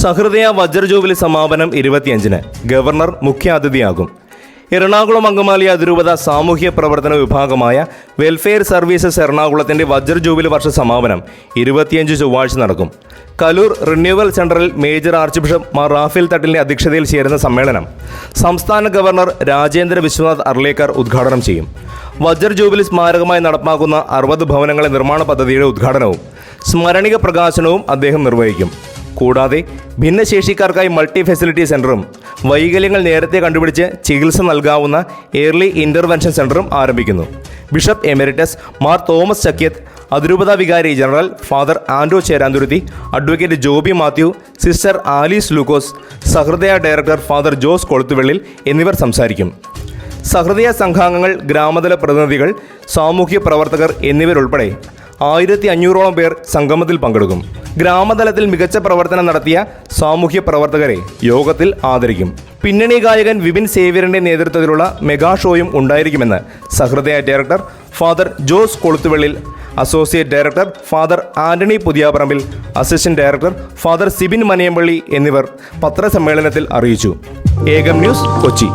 സഹൃദയ വജ്രജൂബിലി സമാപനം ഇരുപത്തിയഞ്ചിന് ഗവർണർ മുഖ്യാതിഥിയാകും. എറണാകുളം അങ്കമാലി അതിരൂപത സാമൂഹ്യ പ്രവർത്തന വിഭാഗമായ വെൽഫെയർ സർവീസസ് എറണാകുളത്തിന്റെ വജ്ര ജൂബിലി വർഷ സമാപനം ഇരുപത്തിയഞ്ച് ചൊവ്വാഴ്ച നടക്കും. കലൂർ റിന്യൂവൽ സെന്ററിൽ major arch bishop Mar Raphael തട്ടിലിന്റെ അധ്യക്ഷതയിൽ ചേരുന്ന സമ്മേളനം സംസ്ഥാന ഗവർണർ രാജേന്ദ്ര വിശ്വനാഥ് അർലേക്കർ ഉദ്ഘാടനം ചെയ്യും. വജ്ര ജൂബിലി സ്മാരകമായി നടപ്പാക്കുന്ന അറുപത് ഭവനങ്ങളെ നിർമ്മാണ പദ്ധതിയുടെ ഉദ്ഘാടനവും സ്മരണിക പ്രകാശനവും അദ്ദേഹം നിർവഹിക്കും. കൂടാതെ ഭിന്നശേഷിക്കാർക്കായി മൾട്ടി ഫെസിലിറ്റി സെന്ററും വൈകല്യങ്ങൾ നേരത്തെ കണ്ടുപിടിച്ച് ചികിത്സ നൽകാവുന്ന ഏർലി ഇന്റർവെൻഷൻ സെന്ററും ആരംഭിക്കുന്നു. ബിഷപ്പ് എമിരിറ്റസ് മാർ തോമസ് ചക്യത്ത് അതിരൂപത വികാരി general father Andro Cheranthuruthy advocate Joby Mathew sister Alice Lukose Sahrudaya director father Jose Koluthuvellil എന്നിവർ സംസാരിക്കും. സഹൃദയ സംഘാംഗങ്ങൾ ഗ്രാമതല പ്രതിനിധികൾ സാമൂഹ്യ പ്രവർത്തകർ എന്നിവരുൾപ്പെടെ ആയിരത്തി അഞ്ഞൂറോളം പേർ സംഗമത്തിൽ പങ്കെടുക്കും. ഗ്രാമതലത്തിൽ മികച്ച പ്രവർത്തനം നടത്തിയ സാമൂഹ്യ പ്രവർത്തകരെ യോഗത്തിൽ ആദരിക്കും. പിന്നണി ഗായകൻ വിപിൻ സേവ്യറിന്റെ നേതൃത്വത്തിലുള്ള മെഗാ ഷോയും ഉണ്ടായിരിക്കുമെന്ന് Sahrudaya director father Jose Koluthuvellil associate director father Antony Puthiyaparambil assistant director father Sibin Manayampally എന്നിവർ പത്രസമ്മേളനത്തിൽ അറിയിച്ചു. ഏകം ന്യൂസ് കൊച്ചി.